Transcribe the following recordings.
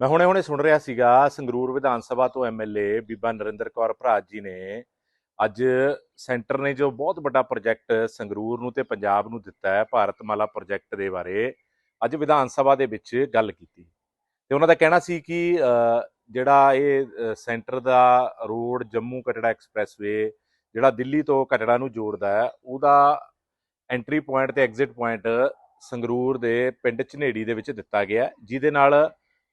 ਮੈਂ ਹੁਣੇ-ਹੁਣੇ ਸੁਣ ਰਿਹਾ ਸੀਗਾ, ਸੰਗਰੂਰ ਵਿਧਾਨ ਸਭਾ ਤੋਂ ਐਮਐਲਏ ਬੀਬਾ ਨਰਿੰਦਰ ਕੌਰ ਭਰਾਜ ਜੀ ਨੇ ਅੱਜ ਸੈਂਟਰ ਨੇ ਜੋ ਬਹੁਤ ਵੱਡਾ ਪ੍ਰੋਜੈਕਟ ਸੰਗਰੂਰ ਨੂੰ ਤੇ ਪੰਜਾਬ ਨੂੰ ਦਿੱਤਾ ਹੈ, ਭਾਰਤਮਾਲਾ ਪ੍ਰੋਜੈਕਟ ਦੇ ਬਾਰੇ, ਅੱਜ ਵਿਧਾਨ ਸਭਾ ਦੇ ਵਿੱਚ ਗੱਲ ਕੀਤੀ। ਤੇ ਉਹਨਾਂ ਦਾ ਕਹਿਣਾ ਸੀ ਕਿ ਜਿਹੜਾ ਇਹ ਸੈਂਟਰ ਦਾ ਰੋਡ ਜੰਮੂ ਕਟੜਾ ਐਕਸਪ੍ਰੈਸਵੇ, ਜਿਹੜਾ ਦਿੱਲੀ ਤੋਂ ਕਟੜਾ ਨੂੰ ਜੋੜਦਾ ਹੈ, ਉਹਦਾ ਐਂਟਰੀ ਪੁਆਇੰਟ ਤੇ ਐਗਜ਼ਿਟ ਪੁਆਇੰਟ ਸੰਗਰੂਰ ਦੇ ਪਿੰਡ ਝਨੇੜੀ ਦੇ ਵਿੱਚ ਦਿੱਤਾ ਗਿਆ ਜਿਹਦੇ ਨਾਲ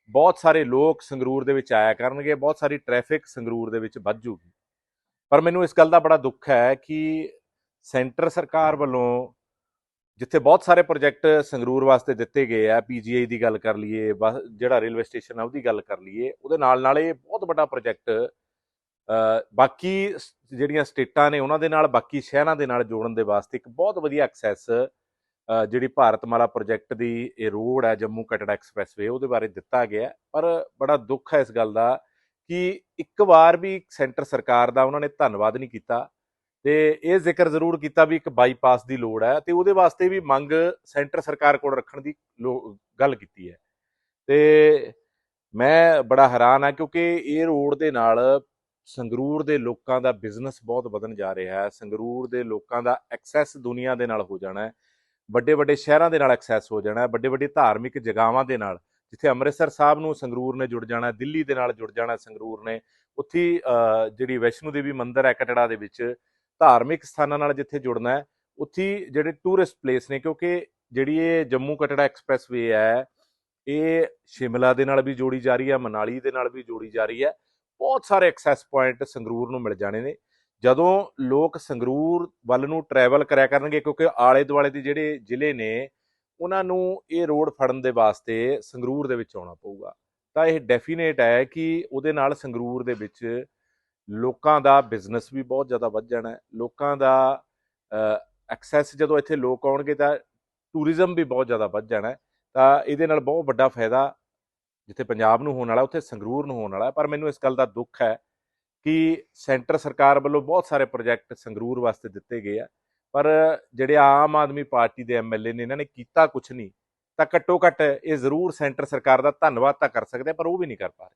ਬਹੁਤ ਸਾਰੇ ਲੋਕ ਸੰਗਰੂਰ ਦੇ ਵਿੱਚ ਆਇਆ ਕਰਨਗੇ, ਬਹੁਤ ਸਾਰੀ ਟ੍ਰੈਫਿਕ ਸੰਗਰੂਰ ਦੇ ਵਿੱਚ ਵੱਧ ਜੂਗੀ। ਪਰ ਮੈਨੂੰ ਇਸ ਗੱਲ ਦਾ ਬੜਾ ਦੁੱਖ ਹੈ ਕਿ ਸੈਂਟਰ ਸਰਕਾਰ ਵੱਲੋਂ ਜਿੱਥੇ ਬਹੁਤ ਸਾਰੇ ਪ੍ਰੋਜੈਕਟ ਸੰਗਰੂਰ ਵਾਸਤੇ ਦਿੱਤੇ ਗਏ ਆ ਪੀਜੀਆਈ ਦੀ ਗੱਲ ਕਰ ਲਈਏ, ਬਸ ਜਿਹੜਾ ਰੇਲਵੇ ਸਟੇਸ਼ਨ ਆ ਉਹਦੀ ਗੱਲ ਕਰ ਲਈਏ, ਉਹਦੇ ਨਾਲ ਨਾਲ ਇਹ ਬਹੁਤ ਵੱਡਾ ਪ੍ਰੋਜੈਕਟ ਬਾਕੀ ਸ- ਜਿਹੜੀਆਂ ਸਟੇਟਾਂ ਨੇ ਉਹਨਾਂ ਦੇ ਨਾਲ, ਬਾਕੀ ਸ਼ਹਿਰਾਂ ਦੇ ਨਾਲ ਜੋੜਨ ਦੇ ਵਾਸਤੇ ਇੱਕ ਬਹੁਤ ਵਧੀਆ ਐਕਸੈਸ ਜਿਹੜੀ ਭਾਰਤਮਾਲਾ ਪ੍ਰੋਜੈਕਟ ਦੀ ਇਹ ਰੋਡ ਹੈ ਜੰਮੂ ਕਟੜਾ ਐਕਸਪ੍ਰੈਸਵੇ, ਉਹਦੇ ਬਾਰੇ ਦਿੱਤਾ ਗਿਆ ਪਰ ਬੜਾ ਦੁੱਖ ਹੈ ਇਸ ਗੱਲ ਦਾ ਕਿ ਇੱਕ ਵਾਰ ਵੀ ਸੈਂਟਰ ਸਰਕਾਰ ਦਾ ਉਹਨਾਂ ਨੇ ਧੰਨਵਾਦ ਨਹੀਂ ਕੀਤਾ ਤੇ ਇਹ ਜ਼ਿਕਰ ਜ਼ਰੂਰ ਕੀਤਾ ਵੀ ਇੱਕ ਬਾਈਪਾਸ ਦੀ ਲੋੜ ਹੈ ਤੇ ਉਹਦੇ ਵਾਸਤੇ ਵੀ ਮੰਗ ਸੈਂਟਰ ਸਰਕਾਰ ਕੋਲ ਰੱਖਣ ਦੀ ਲੋ- ਗੱਲ ਕੀਤੀ ਹੈ। ਤੇ ਮੈਂ ਬੜਾ ਹੈਰਾਨ ਆ ਕਿਉਂਕਿ ਇਹ ਰੋਡ ਦੇ ਨਾਲ ਸੰਗਰੂਰ ਦੇ ਲੋਕਾਂ ਦਾ ਬਿਜ਼ਨਸ ਬਹੁਤ ਵਧਣ ਜਾ ਰਿਹਾ ਹੈ, ਸੰਗਰੂਰ ਦੇ ਲੋਕਾਂ ਦਾ ਐਕਸੈਸ ਦੁਨੀਆ ਦੇ ਨਾਲ ਹੋ ਜਾਣਾ ਹੈ। ਵੱਡੇ ਵੱਡੇ ਸ਼ਹਿਰਾਂ ਦੇ ਨਾਲ ਐਕਸੈਸ ਹੋ ਜਾਣਾ ਵੱਡੇ ਵੱਡੇ ਧਾਰਮਿਕ ਜਗ੍ਹਾਵਾਂ ਦੇ ਨਾਲ, ਜਿੱਥੇ ਅੰਮ੍ਰਿਤਸਰ ਸਾਹਿਬ ਨੂੰ ਸੰਗਰੂਰ ਨੇ ਜੁੜ ਜਾਣਾ, ਦਿੱਲੀ ਦੇ ਨਾਲ ਜੁੜ ਜਾਣਾ ਸੰਗਰੂਰ ਨੇ, ਉੱਥੇ ਜਿਹੜੀ ਵੈਸ਼ਨੂ ਦੇਵੀ ਮੰਦਿਰ ਹੈ ਕਟੜਾ ਦੇ ਵਿੱਚ, ਧਾਰਮਿਕ ਸਥਾਨਾਂ ਨਾਲ ਜਿੱਥੇ ਜੁੜਨਾ ਹੈ, ਉੱਥੇ ਜਿਹੜੇ ਟੂਰਿਸਟ ਪਲੇਸ ਨੇ, ਕਿਉਂਕਿ ਜਿਹੜੀ ਇਹ ਜੰਮੂ ਕਟੜਾ ਐਕਸਪ੍ਰੈਸਵੇ ਹੈ, ਇਹ ਸ਼ਿਮਲਾ ਦੇ ਨਾਲ ਵੀ ਜੋੜੀ ਜਾ ਰਹੀ ਹੈ, ਮਨਾਲੀ ਦੇ ਨਾਲ ਵੀ ਜੋੜੀ ਜਾ ਰਹੀ ਹੈ, ਬਹੁਤ ਸਾਰੇ ਐਕਸੈਸ ਪੁਆਇੰਟ ਸੰਗਰੂਰ ਨੂੰ ਮਿਲ ਜਾਣੇ ਨੇ। ਜਦੋਂ ਲੋਕ ਸੰਗਰੂਰ ਵੱਲ ਨੂੰ ਟਰੈਵਲ ਕਰਿਆ ਕਰਨਗੇ, ਕਿਉਂਕਿ ਆਲੇ ਦੁਆਲੇ ਦੇ ਜਿਹੜੇ ਜ਼ਿਲ੍ਹੇ ਨੇ, ਉਹਨਾਂ ਨੂੰ ਇਹ ਰੋਡ ਫੜਨ ਦੇ ਵਾਸਤੇ ਸੰਗਰੂਰ ਦੇ ਵਿੱਚ ਆਉਣਾ ਪਊਗਾ। ਤਾਂ ਇਹ ਡੈਫੀਨੇਟ ਹੈ ਕਿ ਉਹਦੇ ਨਾਲ ਸੰਗਰੂਰ ਦੇ ਵਿੱਚ ਲੋਕਾਂ ਦਾ ਬਿਜ਼ਨਸ ਵੀ ਬਹੁਤ ਜ਼ਿਆਦਾ ਵੱਧ ਜਾਣਾ ਹੈ। ਲੋਕਾਂ ਦਾ ਐਕਸੈਸ ਜਦੋਂ ਇੱਥੇ ਲੋਕ ਆਉਣਗੇ ਤਾਂ ਟੂਰਿਜ਼ਮ ਵੀ ਬਹੁਤ ਜ਼ਿਆਦਾ ਵੱਧ ਜਾਣਾ ਤਾਂ ਇਹਦੇ ਨਾਲ ਬਹੁਤ ਵੱਡਾ ਫਾਇਦਾ ਜਿੱਥੇ ਪੰਜਾਬ ਨੂੰ ਹੋਣ ਵਾਲਾ, ਉੱਥੇ ਸੰਗਰੂਰ ਨੂੰ ਹੋਣ ਵਾਲਾ ਪਰ ਮੈਨੂੰ ਇਸ ਗੱਲ ਦਾ ਦੁੱਖ ਹੈ ਕਿ ਸੈਂਟਰ ਸਰਕਾਰ ਵੱਲੋਂ ਬਹੁਤ ਸਾਰੇ ਪ੍ਰੋਜੈਕਟ ਸੰਗਰੂਰ ਵਾਸਤੇ ਦਿੱਤੇ ਗਏ ਆ, ਪਰ ਜਿਹੜੇ ਆਮ ਆਦਮੀ ਪਾਰਟੀ ਦੇ ਐਮਐਲਏ ਨੇ ਇਹਨਾਂ ਨੇ ਕੀਤਾ ਕੁਝ ਨਹੀਂ, ਤਾਂ ਘੱਟੋ ਘੱਟ ਇਹ ਜ਼ਰੂਰ ਸੈਂਟਰ ਸਰਕਾਰ ਦਾ ਧੰਨਵਾਦ ਤਾਂ ਕਰ ਸਕਦੇ ਪਰ ਉਹ ਵੀ ਨਹੀਂ ਕਰ ਪਾ ਰਹੇ।